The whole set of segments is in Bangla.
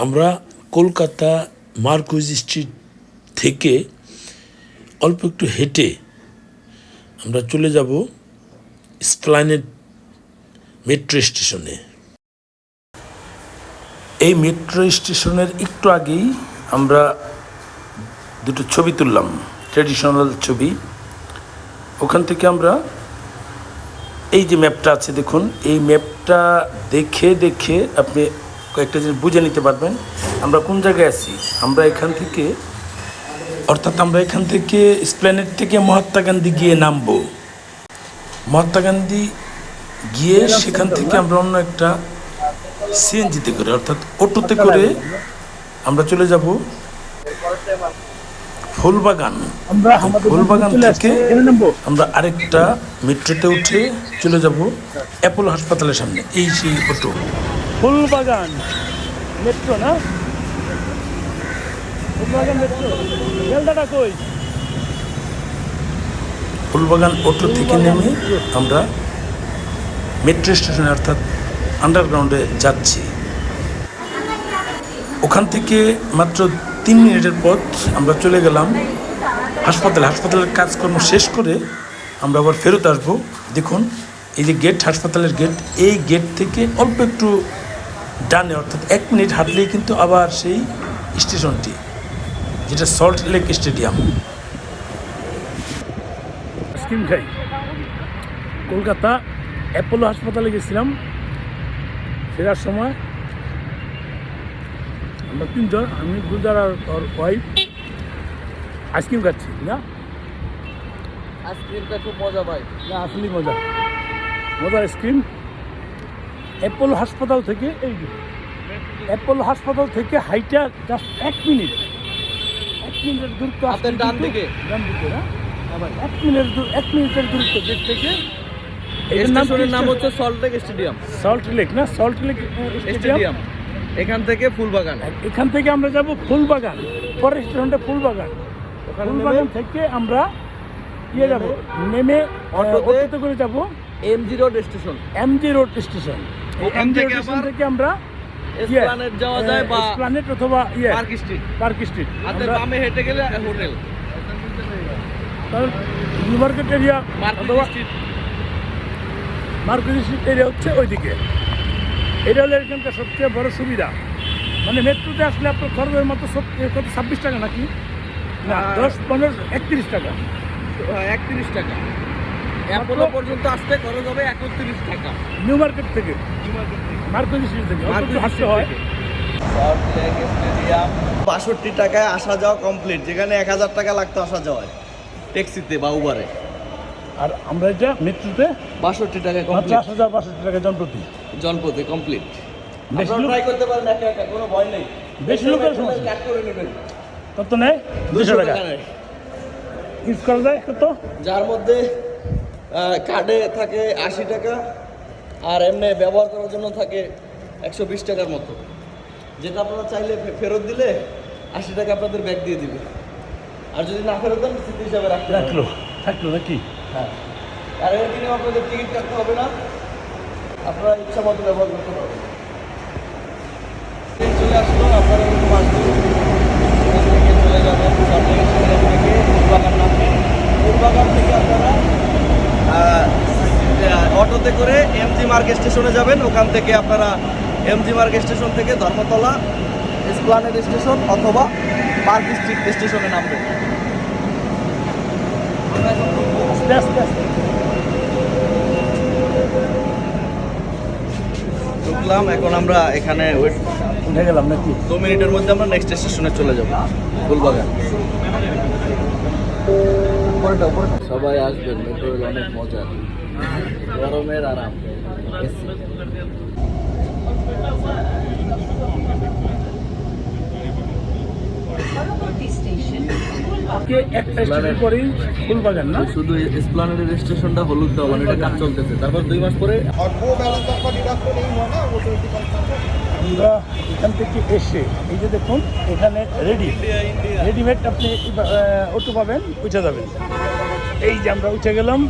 আমরা কলকাতা মার্কুইজ স্ট্রিট থেকে অল্প একটু হেঁটে আমরা চলে যাব স্প্লানেট মেট্রো স্টেশনে। এই মেট্রো স্টেশনের একটু আগেই আমরা দুটো ছবি তুললাম, ট্র্যাডিশনাল ছবি। ওখান থেকে আমরা এই যে ম্যাপটা আছে দেখুন, এই ম্যাপটা দেখে দেখে আপনি কয়েকটা জিনিস বুঝে নিতে পারবেন। আমরা কোন জায়গায় আছি? আমরা এখান থেকে অর্থাৎ আমরা এখান থেকে স্প্ল্যানেট থেকে মহাত্মা গান্ধী গিয়ে নামবো। মহাত্মা গান্ধী গিয়ে সেখান থেকে আমরা অন্য একটা সিএনজিতে করে অর্থাৎ অটোতে করে আমরা চলে যাব ফুলবাগান। ফুলবাগান থেকে আমরা আরেকটা মেট্রোতে উঠে চলে যাব অ্যাপোলো হাসপাতালের সামনে এই সেই অটো। ফুলবাগান। মেট্রো না? ফুলবাগান মেট্রো। বেলদাটা কই? ফুলবাগান অটো থেকে নেমে আমরা মেট্রো স্টেশনে অর্থাৎ আন্ডারগ্রাউন্ডে যাচ্ছি। ওখান থেকে মাত্র তিন মিনিটের পথ আমরা চলে গেলাম হাসপাতালে। হাসপাতালের কাজকর্ম শেষ করে আমরা আবার ফেরত আসব। দেখুন এই যে গেট হাসপাতালের গেট এই গেট থেকে অল্প একটু ডানে অর্থাৎ এক মিনিট হাঁটলেই কিন্তু আবার সেই স্টেশনটি যেটা সল্ট লেক স্টেডিয়াম। স্কিম খাই কলকাতা অ্যাপোলো হাসপাতালে গেছিলাম। ফেরার সময় আমরা তিনজন আমি গুলজার আর ওর ওয়াইফ আইসক্রিম খাচ্ছি না? আইসক্রিমটা খুব মজা পাই না আসলেই মজা। মজার আইসক্রিম অ্যাপোলো হাসপাতাল থেকে এই অ্যাপোলো হাসপাতাল থেকে হাইটা জাস্ট এক মিনিট এক মিনিটের দূরত্ব হাতের ডান দিকে? ডান দিকে না। আবার। এক মিনিটের দূর এক মিনিটের দূরত্ব গেট থেকে। নাম স্টেশনের নাম হচ্ছে স্টেডিয়াম সল্ট লেক না? সল্ট লেক স্টেডিয়াম স্টেডিয়াম এখান থেকে ফুলবাগান। এখান থেকে আমরা যাব ফুলবাগান। পরের স্টেশনটা ফুলবাগান। থেকে আমরা ইয়ে যাব। নেমে অটোতে- অটোতে করে যাব। MG road station MG road station ওখান থেকে স্টেশন থেকে আমরা এসপ্লানেট যাওয়া যায় বা প্ল্যানেট অথবা ইয়ে পার্ক স্ট্রিট পার্ক স্ট্রিট হাতের বামে হেঁটে গেলে হোটেল। নিউ মার্কেট এরিয়া অথবা স্ট্রিট মার্কেট স্ট্রিট এরিয়া হচ্ছে ওইদিকে। এটা হলো এখানকার সবচেয়ে বড় সুবিধা। মানে মেট্রোতে আসলে আপনার খরচের মতো কত ছাব্বিশ টাকা নাকি? না। দশ পনেরো একত্রিশ টাকা। একত্রিশ টাকা। অ্যাপোলো পর্যন্ত আসতে খরচ হবে একত্রিশ টাকা। নিউ মার্কেট থেকে? মার্কেট স্ট্রিট থেকে। একটু হাঁটতে হয়? বাষট্টি টাকায় আসা যাওয়া কমপ্লিট যেখানে এক হাজার টাকা লাগতো আসা যাওয়ায়। ট্যাক্সিতে বা উবারে আর আমরা এটা মেট্রোতে? বাষট্টি টাকায় মাত্র কমপ্লিট আট হাজার বাষট্টি টাকা জনপ্রতি। জনপথে কমপ্লিট বেশি আপনারা লোক- ট্রাই করতে পারেন একা একা কোনো ভয় নেই। বেশি লোকের সমস্যা। কাট করে নেবেন। কত নেয়? দুশো টাকা। নেয়। ইউজ করা যায় কত? যার মধ্যে কার্ডে থাকে আশি টাকা আর এমনি ব্যবহার করার জন্য থাকে একশো বিশ টাকার মতো। যেটা আপনারা চাইলে ফেরত দিলে আশি টাকা আপনাদের ব্যাগ দিয়ে দিবে। আর যদি না ফেরত দেন স্মৃতি হিসাবে রাখতে। রাখল থাকল নাকি? হ্যাঁ। আর এর দিনে আপনাদের টিকিট কাটতে হবে না। আপনারা ইচ্ছা মতো ব্যবহার করতে পারবেন। ট্রেন চলে আসলো আপনারা এরকম আসবেন চলে যাবেন। থেকে ফুলবাগান নামবেন। ফুলবাগান থেকে আপনারা অটোতে করে এমজি মার্গ স্টেশনে যাবেন। ওখান থেকে আপনারা এমজি মার্গ স্টেশন থেকে ধর্মতলা এসপ্লানেড স্টেশন অথবা পার্ক স্ট্রিট স্টেশনে নামবেন। ঢুকলাম এখন আমরা এখানে ওয়েট উঠে গেলাম নাকি? দু মিনিটের মধ্যে আমরা নেক্সট স্টেশনে চলে যাব ফুলবাগান। সবাই আসবেন মেট্রো রেল অনেক মজা গরমের আরাম পরবর্তী স্টেশন কে একটা স্টেশন পরেই ফুলবাগান না শুধু এসপ্লানেডের স্টেশনটা হলুদ দেওয়া মানে এটা কাজ চলতেছে। তারপর দুই মাস পরে আমরা এখান থেকে এসে এই যে দেখুন এখানে রেডি রেডিমেড আপনি অটো পাবেন উঠে যাবেন। এই যে আমরা উঠে গেলাম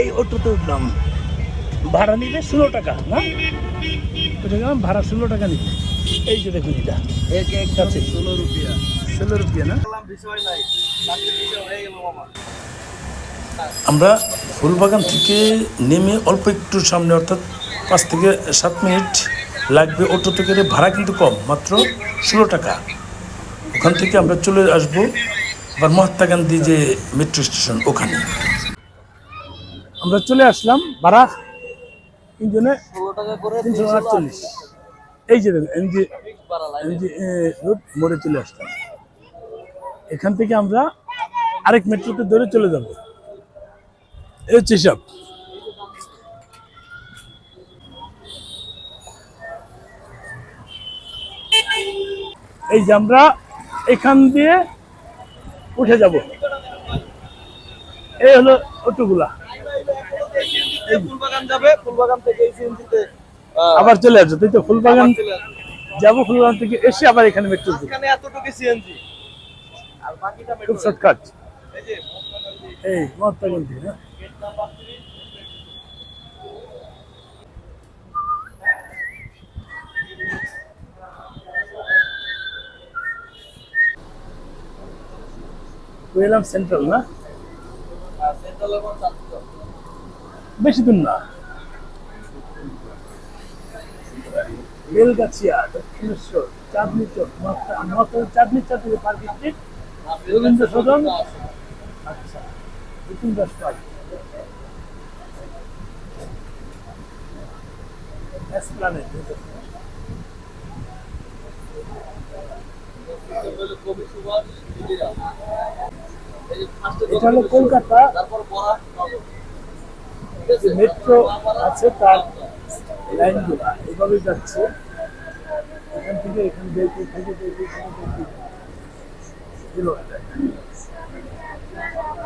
এই অটোতে উঠলাম। ভাড়া নিবে ষোলো টাকা না? ওটা গেলাম? ভাড়া ষোলো টাকা নিবে। এই যে দেখুন এটা। আছে। ষোলো রুপিয়া। ষোলো রুপিয়া না? আমরা ফুলবাগান থেকে নেমে অল্প একটু সামনে অর্থাৎ পাঁচ থেকে সাত মিনিট লাগবে অটোতে করে ভাড়া কিন্তু কম মাত্র ষোলো টাকা। ওখান থেকে আমরা চলে আসব আবার মহাত্মা গান্ধী যে মেট্রো স্টেশন ওখানে। আমরা চলে আসলাম ভাড়া তিনজনে তিনশো আটচল্লিশ। এই যে দেখুন এমজি এমজি রোড মোড়ে চলে আসলাম। এখান থেকে আমরা আরেক মেট্রোতে ধরে চলে যাব। এই হচ্ছে সব এই যে আমরা এখান দিয়ে উঠে যাব। এই হলো অটোগুলা। ফুলবাগান যাবে ফুলবাগান থেকে এই সিএনজিতে আবার চলে আসবে তুই তো ফুলবাগান যাব ফুলবাগান থেকে এসে আবার এখানে মেট্রো এখানে এতটুকু সিএনজি। আর বাকিটা খুব মেট্রো শর্টকাট এই যে এই মহাত্মা গান্ধী হ্যাঁ। এলাম সেন্ট্রাল না? কোন চাকরি বেশি দূর না। বেলগাছিয়া, দক্ষিণেশ্বর চাঁদনি চক চাঁদনি থেকে রবীন্দ্র সদন আচ্ছা এটা হলো কলকাতা। তারপর যে মেট্রো আছে, তার লাইনগুলো এভাবে যাচ্ছে। এখান থেকে এখান থেকে এলো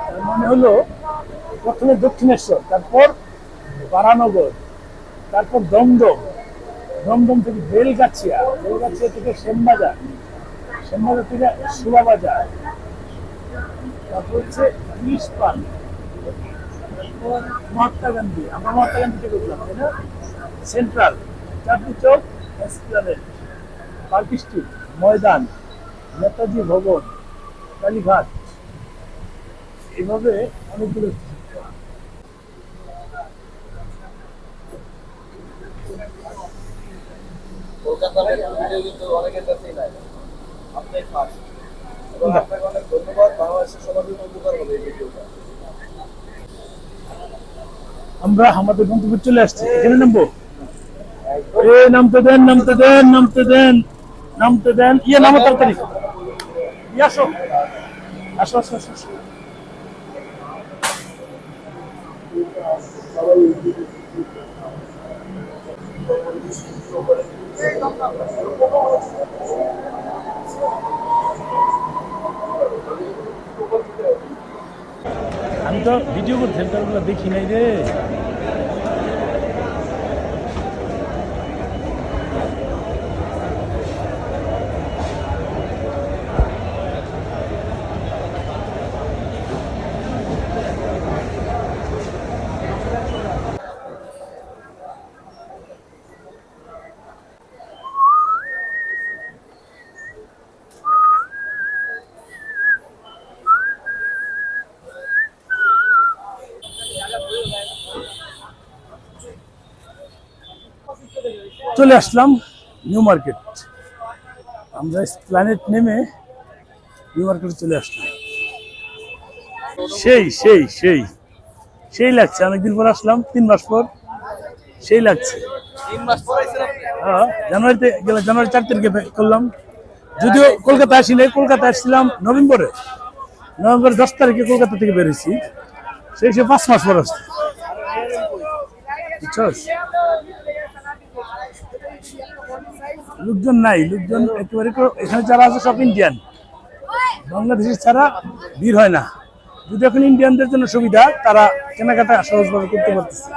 তার মানে হলো, প্রথমে দক্ষিণেশ্বর, তারপর বারানগর, তারপর দমদম। দমদম থেকে বেলগাছিয়া বেলগাছিয়া থেকে শ্যামবাজার শ্যামবাজার থেকে শোভাবাজার তারপর হচ্ছে ইস্পান মহাত্মা গান্ধী। আমরা মহাত্মা গান্ধী থেকে উঠলাম তাই না? Central Chandni Chowk Esplanade Park Street Maidan Netaji Bhavan Kalighat. এভাবে অনেকগুলো কলকাতার ভিডিও কিন্তু অনেকের কাছেই নাই। আপনি ফার্স্ট। এবং আপনাকে অনেক ধন্যবাদ। বাংলাদেশের সবার জন্য উপকার হবে এই ভিডিওটা। আমরা আমাদের গন্তব্যে চলে আসছি। এখানে নামবো? এ, নামতে দেন নামতে দেন নামতে দেন নামতে দেন। ইয়ে নামো তাড়াতাড়ি। আসো। আসো আসো আসো ভিডিও সেন্টারগুলো দেখি নাই রে। চলে আসলাম নিউ মার্কেট। আমরা প্ল্যানেট নেমে নিউ মার্কেটে চলে আসলাম। সেই সেই সেই সেই লাগছে। অনেকদিন পর আসলাম তিন মাস পর সেই লাগছে। তিন মাস পর হ্যাঁ, জানুয়ারিতে গেলাম জানুয়ারি চার তারিখে করলাম। যদিও কলকাতা আসি নাই কলকাতা আসছিলাম নভেম্বরে। নভেম্বর দশ তারিখে কলকাতা থেকে বেরিয়েছি। সেই সে পাঁচ মাস পর আসছে। বুঝছস? লোকজন নাই, লোকজন একেবারে এখানে যারা আছে সব ইন্ডিয়ান বাংলাদেশি ছাড়া ভিড় হয় না। যদি এখন ইন্ডিয়ানদের জন্য সুবিধা, তারা কেনাকাটা সহজভাবে করতে পারতেছে।